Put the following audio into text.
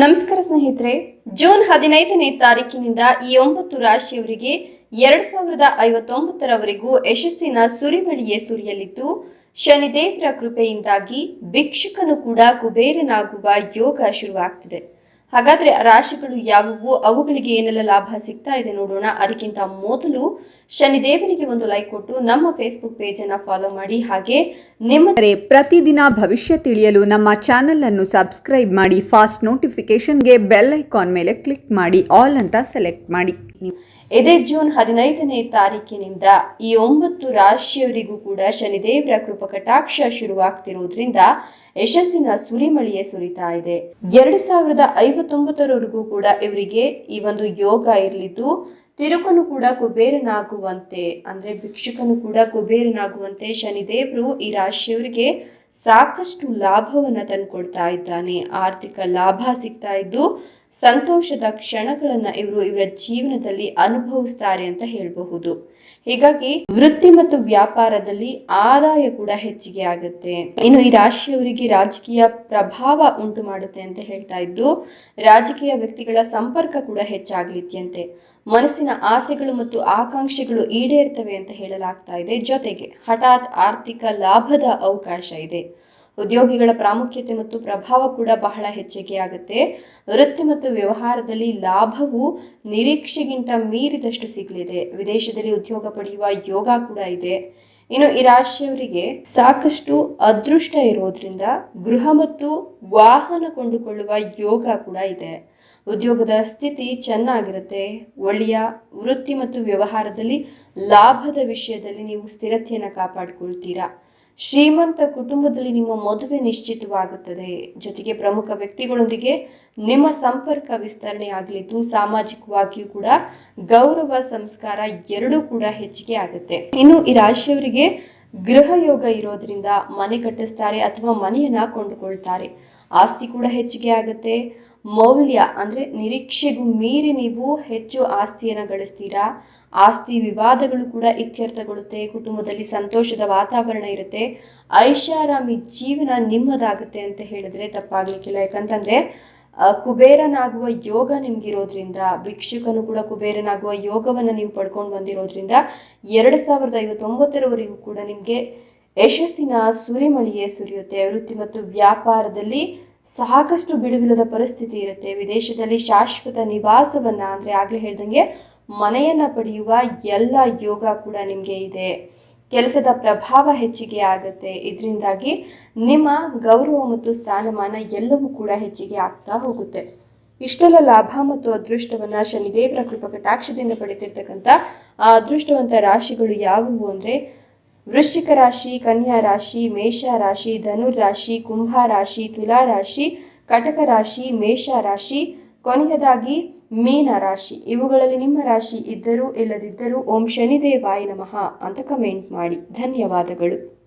ನಮಸ್ಕಾರ ಸ್ನೇಹಿತರೆ, ಜೂನ್ ಹದಿನೈದನೇ ತಾರೀಕಿನಿಂದ ಈ ಒಂಬತ್ತು ರಾಶಿಯವರಿಗೆ ಎರಡು ಸಾವಿರದ ಐವತ್ತೊಂಬತ್ತರವರೆಗೂ ಯಶಸ್ಸಿನ ಸುರಿಮಳಿಯೇ ಸುರಿಯಲಿದ್ದು, ಶನಿದೇವರ ಕೃಪೆಯಿಂದಾಗಿ ಭಿಕ್ಷುಕನು ಕೂಡ ಕುಬೇರನಾಗುವ ಯೋಗ ಶುರುವಾಗ್ತಿದೆ. ಹಾಗಾದ್ರೆ ರಾಶಿಗಳು ಯಾವುವು ಅವುಗಳಿಗೆ ಏನೆಲ್ಲ ಲಾಭ ಸಿಗ್ತಾ ಇದೆ ನೋಡೋಣ. ಅದಕ್ಕಿಂತ ಮೊದಲು ಶನಿದೇವನಿಗೆ ಒಂದು ಲೈಕ್ ಕೊಟ್ಟು ನಮ್ಮ ಫೇಸ್ಬುಕ್ ಪೇಜ್ ಅನ್ನ ಫಾಲೋ ಮಾಡಿ. ಹಾಗೆ ನಿಮ್ಮ ಪ್ರತಿದಿನ ಭವಿಷ್ಯ ತಿಳಿಯಲು ನಮ್ಮ ಚಾನೆಲ್ ಅನ್ನು ಸಬ್ಸ್ಕ್ರೈಬ್ ಮಾಡಿ. ಫಾಸ್ಟ್ ನೋಟಿಫಿಕೇಶನ್ಗೆ ಬೆಲ್ ಐಕಾನ್ ಮೇಲೆ ಕ್ಲಿಕ್ ಮಾಡಿ. ಆಲ್ ಅಂತ ಸೆಲೆಕ್ಟ್ ಮಾಡಿ. ಇದೇ ಜೂನ್ ಹದಿನೈದನೇ ತಾರೀಕಿನಿಂದ ಈ ಒಂಬತ್ತು ರಾಶಿಯವರಿಗೂ ಕೂಡ ಶನಿದೇವರ ಕೃಪ ಕಟಾಕ್ಷ ಶುರುವಾಗ್ತಿರೋದ್ರಿಂದ ಯಶಸ್ಸಿನ ಸುರಿಮಳಿಯೇ ಸುರಿತಾ ಇದೆ. ಎರಡ್ ಸಾವಿರದ ಐವತ್ತೊಂಬತ್ತರವರೆಗೂ ಕೂಡ ಇವರಿಗೆ ಈ ಒಂದು ಯೋಗ ಇರಲಿದ್ದು, ತಿರುಕನು ಕೂಡ ಕುಬೇರನಾಗುವಂತೆ, ಅಂದ್ರೆ ಭಿಕ್ಷುಕನು ಕೂಡ ಕುಬೇರನಾಗುವಂತೆ ಶನಿದೇವರು ಈ ರಾಶಿಯವರಿಗೆ ಸಾಕಷ್ಟು ಲಾಭವನ್ನ ತಂದುಕೊಡ್ತಾ ಇದ್ದಾನೆ. ಆರ್ಥಿಕ ಲಾಭ ಸಿಗ್ತಾ ಇದ್ದು ಸಂತೋಷದ ಕ್ಷಣಗಳನ್ನ ಇವರು ಇವರ ಜೀವನದಲ್ಲಿ ಅನುಭವಿಸ್ತಾರೆ ಅಂತ ಹೇಳಬಹುದು. ಹೀಗಾಗಿ ವೃತ್ತಿ ಮತ್ತು ವ್ಯಾಪಾರದಲ್ಲಿ ಆದಾಯ ಕೂಡ ಹೆಚ್ಚಿಗೆ ಆಗುತ್ತೆ. ಇನ್ನು ಈ ರಾಶಿಯವರಿಗೆ ರಾಜಕೀಯ ಪ್ರಭಾವ ಉಂಟು ಮಾಡುತ್ತೆ ಅಂತ ಹೇಳ್ತಾ ಇದ್ದು, ರಾಜಕೀಯ ವ್ಯಕ್ತಿಗಳ ಸಂಪರ್ಕ ಕೂಡ ಹೆಚ್ಚಾಗ್ಲಿತ್ಯಂತೆ ಮನಸ್ಸಿನ ಆಸೆಗಳು ಮತ್ತು ಆಕಾಂಕ್ಷೆಗಳು ಈಡೇರ್ತವೆ ಅಂತ ಹೇಳಲಾಗ್ತಾ ಇದೆ. ಜೊತೆಗೆ ಹಠಾತ್ ಆರ್ಥಿಕ ಲಾಭದ ಅವಕಾಶ ಇದೆ. ಉದ್ಯೋಗಿಗಳ ಪ್ರಾಮುಖ್ಯತೆ ಮತ್ತು ಪ್ರಭಾವ ಕೂಡ ಬಹಳ ಹೆಚ್ಚಿಗೆ ಆಗುತ್ತೆ ವೃತ್ತಿ ಮತ್ತು ವ್ಯವಹಾರದಲ್ಲಿ ಲಾಭವು ನಿರೀಕ್ಷೆಗಿಂತ ಮೀರಿದಷ್ಟು ಸಿಗಲಿದೆ. ವಿದೇಶದಲ್ಲಿ ಉದ್ಯೋಗ ಪಡೆಯುವ ಯೋಗ ಕೂಡ ಇದೆ. ಇನ್ನು ಈ ರಾಶಿಯವರಿಗೆ ಸಾಕಷ್ಟು ಅದೃಷ್ಟ ಇರೋದ್ರಿಂದ ಗೃಹ ಮತ್ತು ವಾಹನ ಕೊಂಡುಕೊಳ್ಳುವ ಯೋಗ ಕೂಡ ಇದೆ. ಉದ್ಯೋಗದ ಸ್ಥಿತಿ ಚೆನ್ನಾಗಿರುತ್ತೆ. ಒಳ್ಳೆಯ ವೃತ್ತಿ ಮತ್ತು ವ್ಯವಹಾರದಲ್ಲಿ ಲಾಭದ ವಿಷಯದಲ್ಲಿ ನೀವು ಸ್ಥಿರತೆಯನ್ನು ಕಾಪಾಡಿಕೊಳ್ತೀರಾ? ಶ್ರೀಮಂತ ಕುಟುಂಬದಲ್ಲಿ ನಿಮ್ಮ ಮದುವೆ ನಿಶ್ಚಿತವಾಗುತ್ತದೆ. ಜೊತೆಗೆ ಪ್ರಮುಖ ವ್ಯಕ್ತಿಗಳೊಂದಿಗೆ ನಿಮ್ಮ ಸಂಪರ್ಕ ವಿಸ್ತರಣೆ ಆಗಲಿದ್ದು ಸಾಮಾಜಿಕವಾಗಿಯೂ ಕೂಡ ಗೌರವ ಸಂಸ್ಕಾರ ಎರಡೂ ಕೂಡ ಹೆಚ್ಚಿಗೆ ಆಗುತ್ತೆ. ಇನ್ನು ಈ ರಾಶಿಯವರಿಗೆ ಗೃಹ ಯೋಗ ಇರೋದ್ರಿಂದ ಮನೆ ಕಟ್ಟಿಸ್ತಾರೆ ಅಥವಾ ಮನೆಯನ್ನ ಕೊಂಡುಕೊಳ್ತಾರೆ. ಆಸ್ತಿ ಕೂಡ ಹೆಚ್ಚಿಗೆ ಆಗುತ್ತೆ. ಮೌಲ್ಯ ಅಂದ್ರೆ ನಿರೀಕ್ಷೆಗೂ ಮೀರಿ ನೀವು ಹೆಚ್ಚು ಆಸ್ತಿಯನ್ನು ಗಳಿಸ್ತೀರಾ? ಆಸ್ತಿ ವಿವಾದಗಳು ಕೂಡ ಇತ್ಯರ್ಥಗೊಳ್ಳುತ್ತೆ, ಕುಟುಂಬದಲ್ಲಿ ಸಂತೋಷದ ವಾತಾವರಣ ಇರುತ್ತೆ, ಐಷಾರಾಮಿ ಜೀವನ ನಿಮ್ಮದಾಗುತ್ತೆ ಅಂತ ಹೇಳಿದ್ರೆ ತಪ್ಪಾಗ್ಲಿಕ್ಕಿಲ್ಲ. ಯಾಕಂತಂದ್ರೆ ಕುಬೇರನಾಗುವ ಯೋಗ ನಿಮ್ಗಿರೋದ್ರಿಂದ, ಭಿಕ್ಷುಕನು ಕೂಡ ಕುಬೇರನಾಗುವ ಯೋಗವನ್ನು ನೀವು ಪಡ್ಕೊಂಡು ಬಂದಿರೋದ್ರಿಂದ, ಎರಡು ಸಾವಿರದ ಐವತ್ತೊಂಬತ್ತರವರೆಗೂ ಕೂಡ ನಿಮಗೆ ಯಶಸ್ಸಿನ ಸುರಿಮಳಿಯೇ ಸುರಿಯುತ್ತೆ. ವೃತ್ತಿ ಮತ್ತು ವ್ಯಾಪಾರದಲ್ಲಿ ಸಾಕಷ್ಟು ಬಿಡುವಿಲ್ಲದ ಪರಿಸ್ಥಿತಿ ಇರುತ್ತೆ. ವಿದೇಶದಲ್ಲಿ ಶಾಶ್ವತ ನಿವಾಸವನ್ನ ಅಂದ್ರೆ ಆಗ್ಲೇ ಹೇಳ್ದಂಗೆ ಮನೆಯನ್ನ ಪಡೆಯುವ ಎಲ್ಲ ಯೋಗ ಕೂಡ ನಿಮಗೆ ಇದೆ. ಕೆಲಸದ ಪ್ರಭಾವ ಹೆಚ್ಚಿಗೆ ಆಗುತ್ತೆ. ಇದರಿಂದಾಗಿ ನಿಮ್ಮ ಗೌರವ ಮತ್ತು ಸ್ಥಾನಮಾನ ಎಲ್ಲವೂ ಕೂಡ ಹೆಚ್ಚಿಗೆ ಆಗ್ತಾ ಹೋಗುತ್ತೆ. ಇಷ್ಟೆಲ್ಲ ಲಾಭ ಮತ್ತು ಅದೃಷ್ಟವನ್ನ ಶನಿದೇವರ ಕೃಪಾ ಕಟಾಕ್ಷದಿಂದ ಪಡೆದಿರ್ತಕ್ಕಂಥ ಆ ಅದೃಷ್ಟವಂತ ರಾಶಿಗಳು ಯಾವುವು ಅಂದ್ರೆ ವೃಶ್ಚಿಕ ರಾಶಿ, ಕನ್ಯಾ ರಾಶಿ, ಮೇಷ ರಾಶಿ, ಧನುರ್ ರಾಶಿ, ಕುಂಭ ರಾಶಿ, ತುಲಾ ರಾಶಿ, ಕಟಕ ರಾಶಿ, ಮೇಷ ರಾಶಿ, ಕೊನೆಯದಾಗಿ ಮೀನ ರಾಶಿ. ಇವುಗಳಲ್ಲಿ ನಿಮ್ಮ ರಾಶಿ ಇದ್ದರೂ ಇಲ್ಲದಿದ್ದರೂ ಓಂ ಶನಿದೇವಾಯ ನಮಃ ಅಂತ ಕಮೆಂಟ್ ಮಾಡಿ. ಧನ್ಯವಾದಗಳು.